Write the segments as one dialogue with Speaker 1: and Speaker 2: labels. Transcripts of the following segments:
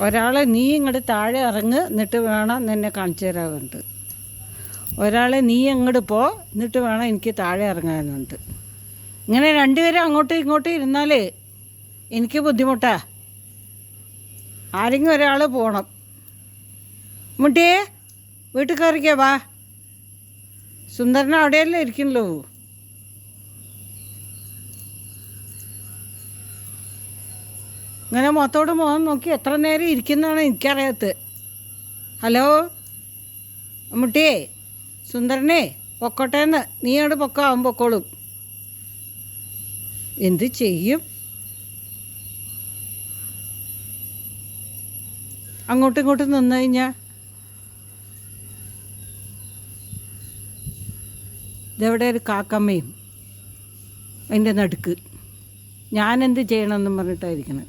Speaker 1: ഒരാളെ നീ ഇങ്ങോട്ട് താഴെ ഇറങ്ങ് എന്നിട്ട് വേണം നിന്നെ കാണിച്ചു തരാറുണ്ട് ഒരാളെ നീ അങ്ങോട്ട് പോ എന്നിട്ട് വേണം എനിക്ക് താഴെ ഇറങ്ങാനുണ്ട് ഇങ്ങനെ രണ്ടുപേരും അങ്ങോട്ടും ഇങ്ങോട്ടും ഇരുന്നാലേ എനിക്ക് ബുദ്ധിമുട്ടാ. ആരെങ്കിലും ഒരാൾ പോകണം മുട്ടിയേ വീട്ടിൽ കയറിക്കാ വാ. സുന്ദരൻ അവിടെയല്ലേ ഇരിക്കണല്ലോ ഇങ്ങനെ മുഖത്തോട് മുഖം നോക്കി എത്ര നേരം ഇരിക്കുന്നതാണ് എനിക്കറിയാത്തത് ഹലോ? മുട്ടിയേ സുന്ദരനെ പൊക്കോട്ടേന്ന് നീ അവിടെ പൊക്കോ ആവും പൊക്കോളും. എന്ത് ചെയ്യും? അങ്ങോട്ടും ഇങ്ങോട്ടും നിന്ന് കഴിഞ്ഞാൽ ഇതെവിടെ ഒരു കാക്കമ്മയും അതിന്റെ നടുക്ക്. ഞാനെന്ത് ചെയ്യണമെന്നും പറഞ്ഞിട്ടായിരിക്കണം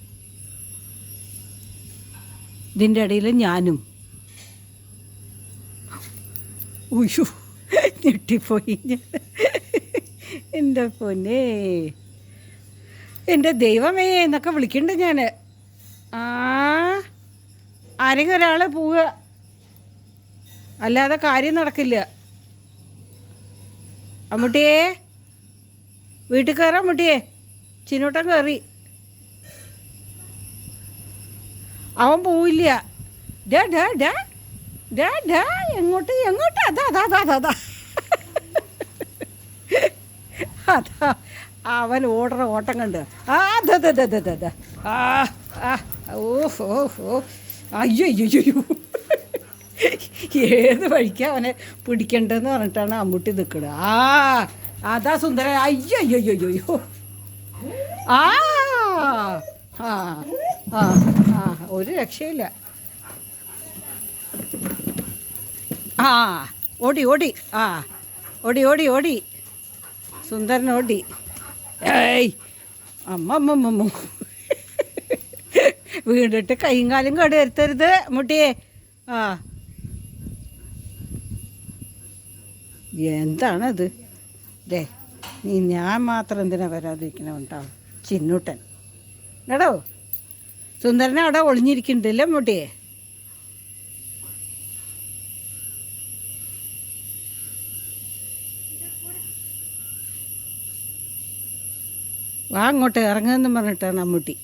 Speaker 1: ഇതിന്റെ ഇടയിൽ ഞാനും. ഉയ്യോ ഞെട്ടിപ്പോയി എന്റെ പൊന്നെ? എന്റെ ദൈവമേ എന്നൊക്കെ വിളിക്കണ്ട് ഞാൻ ആ ആരെങ്കിലും ഒരാൾ പോവുക. അല്ലാതെ കാര്യം നടക്കില്ല. അമ്മൂട്ടിയേ വീട്ടിൽ കയറാം അമ്മൂട്ടിയേ. ചിന്നോട്ടം കയറി. അവൻ പോയില്ല ഡാ ഡാ ഡാ ഡാ ഡാ എങ്ങോട്ട് എങ്ങോട്ട്? അതാ അതാ അതാ അതാ അതാ. അവൻ ഓടുന്ന ഓട്ടം കണ്ട്. ആ അതെ ആ ആ ഓ ഓ ഓ അയ്യോ അയ്യോ ഏത് വഴിക്ക് അവനെ പിടിക്കണ്ടെന്ന് പറഞ്ഞിട്ടാണ് അമ്മൂട്ടി നിൽക്കുന്നത് ആ അതാ സുന്ദര അയ്യോ അയ്യോ അയ്യോ. ആ ആ. ആ ആ ഒരു രക്ഷയില്ല. ആ ഓടി ഓടി ആ ഓടി ഓടി ഓടി. സുന്ദരൻ ഓടി. ഏയ് അമ്മ വീണ്ടിട്ട് കൈയും കാലും കേട് വരുത്തരുത് മുട്ടിയെ. ആ. എന്താണത്? ദേ നീ ഞാൻ മാത്രം എന്തിനാ വരാതിരിക്കണുണ്ടാവും ചിന്നൂട്ടൻ. എടോ സുന്ദരൻ അവിടെ ഒളിഞ്ഞിരിക്കുന്നുണ്ടല്ലേ മുട്ടിയെ വാ അങ്ങോട്ട് ഇറങ്ങുമെന്ന് പറഞ്ഞിട്ടാണ് അമ്മൂട്ടി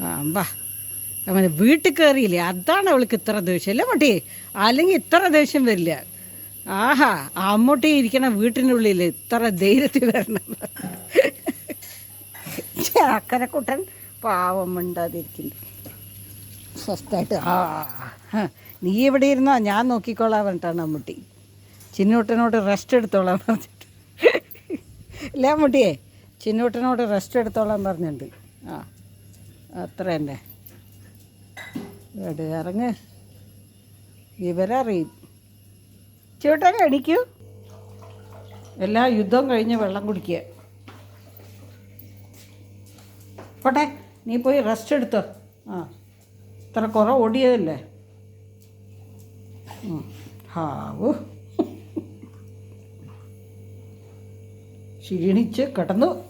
Speaker 1: ആ അമ്പാ അവന് വീട്ടിൽ കയറിയില്ലേ? അതാണ് അവൾക്ക് ഇത്ര ദേഷ്യം. അല്ലേ മട്ടി അല്ലെങ്കിൽ ഇത്ര ദേഷ്യം വരില്ല. ആഹാ അമ്മൂട്ടി ഇരിക്കണ വീട്ടിനുള്ളിൽ ഇത്ര ധൈര്യത്തിൽ വരണം. അക്കരക്കുട്ടൻ പാവം മിണ്ടാതിരിക്കുന്നു സ്വസ്ഥമായിട്ട് ആ നീ ഇവിടെ ഇരുന്നോ ഞാൻ നോക്കിക്കോളാൻ പറഞ്ഞിട്ടാണ് അമ്മുട്ടി ചിന്നൂട്ടനോട് റെസ്റ്റ് എടുത്തോളാൻ പറഞ്ഞിട്ട്. അല്ലേ അമ്മൂട്ടിയെ ചിന്നൂട്ടനോട് റെസ്റ്റ് എടുത്തോളാൻ പറഞ്ഞിട്ടുണ്ട്. ആ അത്ര തന്നെ. ഇറങ്ങ്. വിവരറിയും ചേട്ടൻ എണിക്കൂ. എല്ലാ യുദ്ധവും കഴിഞ്ഞ് വെള്ളം കുടിക്കുക. പോട്ടെ. നീ പോയി റെസ്റ്റ് എടുത്തോ. ആ. ഇത്ര കുറേ ഓടിയതല്ലേ. ഹാവു ക്ഷീണിച്ച് കിടന്നു.